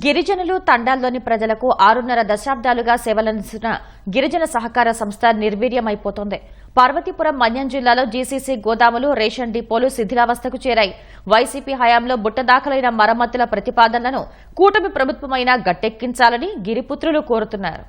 గిరిజనులు తండాల్లోని ప్రజలకు ఆరున్నర దశాబ్దాలుగా సేవలందిస్తున్న గిరిజన సహకార సంస్థ నిర్వీర్యమైపోతోంది. పార్వతీపురం మన్యం జిల్లాలో జీసీసీ గోదాములు రేషన్ డిపోలు శిథిలావస్థకు చేరాయి. వైసీపీ హయాంలో బుట్ట దాఖలైన మరమ్మతుల ప్రతిపాదనలను కూటమి ప్రభుత్వమైనా గట్టెక్కించాలని గిరిపుత్రులు కోరుతున్నారు.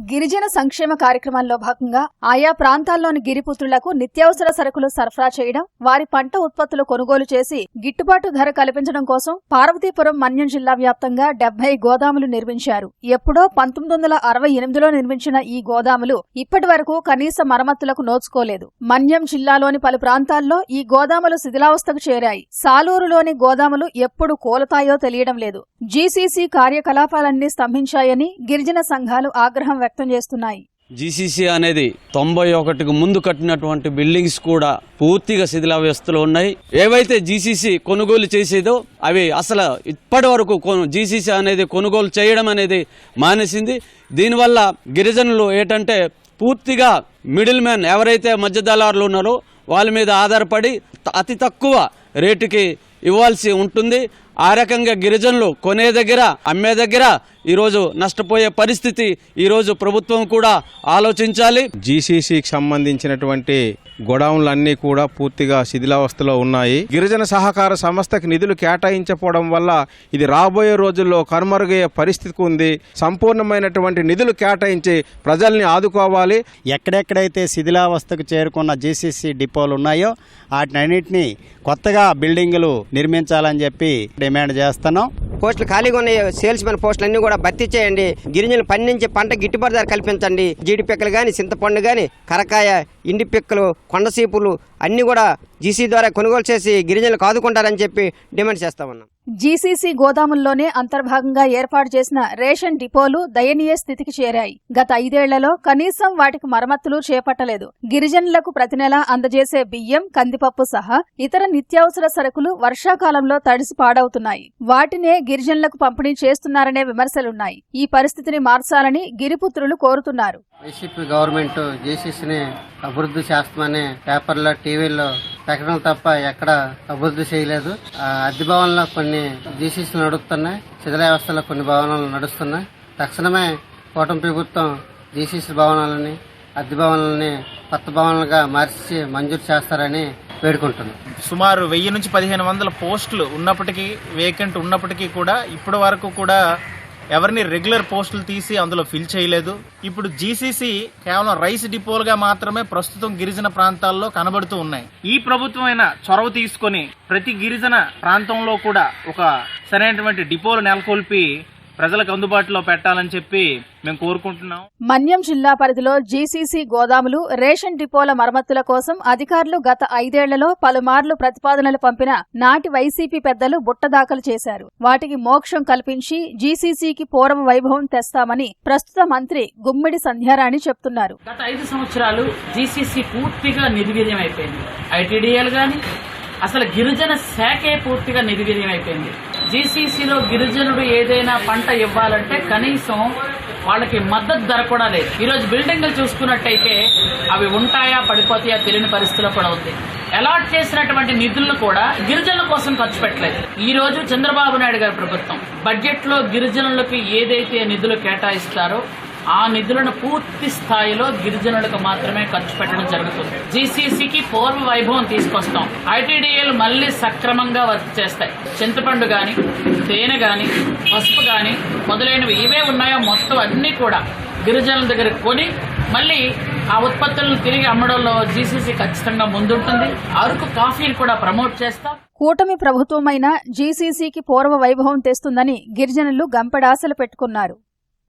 గిరిజన సంక్షేమ కార్యక్రమాల్లో భాగంగా ఆయా ప్రాంతాల్లోని గిరిపుత్రులకు నిత్యావసర సరుకులు సరఫరా చేయడం వారి పంట ఉత్పత్తులు కొనుగోలు చేసి గిట్టుబాటు ధర కల్పించడం కోసం పార్వతీపురం మన్యం జిల్లా వ్యాప్తంగా డెబ్బై గోదాములు నిర్మించారు. ఎప్పుడో పంతొమ్మిది వందల అరవై ఎనిమిదిలో నిర్మించిన ఈ గోదాములు ఇప్పటి వరకు కనీస మరమ్మతులకు నోచుకోలేదు. మన్యం జిల్లాలోని పలు ప్రాంతాల్లో ఈ గోదాములు శిథిలావస్థకు చేరాయి. సాలూరులోని గోదాములు ఎప్పుడు కోలతాయో తెలియడం లేదు. జీసీసీ కార్యకలాపాలన్నీ స్తంభించాయని గిరిజన సంఘాలు ఆగ్రహం వ్యక్తం చేస్తున్నాయి. జీసీసీ అనేది తొంభై ఒకటికి ముందు కట్టినటువంటి బిల్డింగ్స్ కూడా పూర్తిగా శిథిలావస్థలో ఉన్నాయి. ఏవైతే జీసీసీ కొనుగోలు చేసేదో అవి అసలు ఇప్పటి వరకు జీసీసీ అనేది కొనుగోలు చేయడం అనేది మానేసింది. దీనివల్ల గిరిజనులు ఏంటంటే పూర్తిగా మిడిల్ మ్యాన్ ఎవరైతే మధ్య దళారులు ఉన్నారో వాళ్ళ మీద ఆధారపడి అతి తక్కువ రేటుకి ఇవ్వాల్సి ఉంటుంది. ఆ రకంగా గిరిజనులు కొనే దగ్గర అమ్మే దగ్గర ఈరోజు నష్టపోయే పరిస్థితి ఈరోజు ప్రభుత్వం కూడా ఆలోచించాలి. జీసీసీకి సంబంధించినటువంటి గొడౌన్లన్నీ కూడా పూర్తిగా శిథిలావస్థలో ఉన్నాయి. గిరిజన సహకార సంస్థకి నిధులు కేటాయించకపోవడం వల్ల ఇది రాబోయే రోజుల్లో కనుమరుగయ్యే పరిస్థితికి ఉంది. సంపూర్ణమైనటువంటి నిధులు కేటాయించి ప్రజల్ని ఆదుకోవాలి. ఎక్కడెక్కడైతే శిథిలావస్థకు చేరుకున్న జీసీసీ డిపోలు ఉన్నాయో వాటినన్నింటినీ కొత్తగా బిల్డింగులు నిర్మించాలని చెప్పి డిమాండ్ చేస్తున్నాం. పోస్టులు ఖాళీగా ఉన్నాయి. సేల్స్ మెన్ పోస్టులు అన్ని కూడా భర్తీ చేయండి. గిరిజనులు పండించే పంట గిట్టుబాటు ధర కల్పించండి. జీడి పిక్కలు కానీ చింతపండు కానీ కరకాయ ఇండి పిక్కలు కొండసీపులు అన్ని కూడా జీసీ ద్వారా కొనుగోలు చేసి గిరిజనులకు ఆదుకుంటారని చెప్పి డిమాండ్ చేస్తా ఉన్నాం. జీసీసీ గోదాముల్లోనే అంతర్భాగంగా ఏర్పాటు చేసిన రేషన్ డిపోలు దయనీయ స్థితికి చేరాయి. గత ఐదేళ్ళలో కనీసం వాటికి మరమ్మతులు చేపట్టలేదు. గిరిజనులకు ప్రతి నెల అందజేసే బియ్యం కందిపప్పు సహా ఇతర నిత్యావసర సరుకులు వర్షాకాలంలో తడిసి పాడవుతున్నాయి. వాటినే గిరిజనులకు పంపిణీ చేస్తున్నారనే విమర్శలున్నాయి. ఈ పరిస్థితిని మార్చాలని గిరిపుత్రులు కోరుతున్నారు. వైసీపీ గవర్నమెంట్ జేసీసీని అభివృద్ధి చేస్తామని పేపర్లో టీవీలో ప్రకటనలు తప్ప ఎక్కడ అభివృద్ధి చేయలేదు. ఆ, అద్దె భవనంలో కొన్ని జీసీసీ నడుస్తున్నాయి శిథిల వ్యవస్థలో కొన్ని భవనాలు నడుస్తున్నాయి. తక్షణమే కూటమి ప్రభుత్వం జీసీసీ భవనాలని అద్దె భవనాలని కొత్త భవనాలుగా మార్చి మంజూరు చేస్తారని వేడుకుంటున్నాం. సుమారు వెయ్యి నుంచి పదిహేను వందల పోస్టులు ఉన్నప్పటికీ వేకెంట్ ఉన్నప్పటికీ కూడా ఇప్పటి వరకు కూడా ఎవరిని రెగ్యులర్ పోస్టులు తీసి అందులో ఫిల్ చేయలేదు. ఇప్పుడు జీసీసీ కేవలం రైస్ డిపోలుగా మాత్రమే ప్రస్తుతం గిరిజన ప్రాంతాల్లో కనబడుతూ ఉన్నాయి. ఈ ప్రభుత్వమైన చొరవ తీసుకొని ప్రతి గిరిజన ప్రాంతంలో కూడా ఒక సరైనటువంటి డిపోలు నెలకొల్పి ప్రజలకు అందుబాటులో పెట్టాలని చెప్పి మేము కోరుకుంటున్నాం. మన్యం జిల్లా పరిధిలో జీసీసీ గోదాములు రేషన్ డిపోల మరమ్మతుల కోసం అధికారులు గత ఐదేళ్ళలో పలుమార్లు ప్రతిపాదనలు పంపిన నాటి వైసీపీ పెద్దలు బుట్ట దాఖలు చేశారు. వాటికి మోక్షం కల్పించి జీసీసీకి పూర్వ వైభవం తెస్తామని ప్రస్తుత మంత్రి గుమ్మిడి సంధ్యారాణి చెప్తున్నారు. గత ఐదు సంవత్సరాలు జీసీసీ పూర్తిగా నిర్వీర్యం అయిపోయింది ఐటీడీఎల్ కానీ అసలు గిరిజన శాఖే పూర్తిగా నిర్వీర్యమైపోయింది జీసీసీలో గిరిజనుడు ఏదైనా పంట ఇవ్వాలంటే కనీసం వాళ్ళకి మద్దతు ధర కూడా లేదు. ఈరోజు బిల్డింగ్లు చూసుకున్నట్టయితే అవి ఉంటాయా పడిపోతాయా తెలియని పరిస్థితిలో కూడా ఉంది. అలాట్ చేసినటువంటి నిధులను కూడా గిరిజనుల కోసం ఖర్చు పెట్టలేదు. ఈ రోజు చంద్రబాబు నాయుడు గారి ప్రభుత్వం. బడ్జెట్లో గిరిజనులకి గిరిజనులకు ఏదైతే నిధులు కేటాయిస్తారో ఆ నిధులను పూర్తి స్థాయిలో గిరిజనులకు మాత్రమే ఖర్చు పెట్టడం జరుగుతుంది. జీసీసీకి పూర్వ వైభవం తీసుకొస్తాం. ఐటీడీఏలు మళ్ళీ సక్రమంగా వర్క్ చేస్తాయి. చింతపండు గాని తేనె గాని పసుపు గాని మొదలైనవి ఇవే ఉన్నాయో మొత్తం అన్ని కూడా గిరిజనుల దగ్గర కొని మళ్ళీ ఆ ఉత్పత్తులను తిరిగి అమ్మడంలో జీసీసీ ఖచ్చితంగా ముందుంటుంది. అరకు కాఫీని కూడా ప్రమోట్ చేస్తాం. కూటమి ప్రభుత్వమైన జీసీసీకి పూర్వ వైభవం తెస్తుందని గిరిజనులు గంపెడాశలు పెట్టుకున్నారు.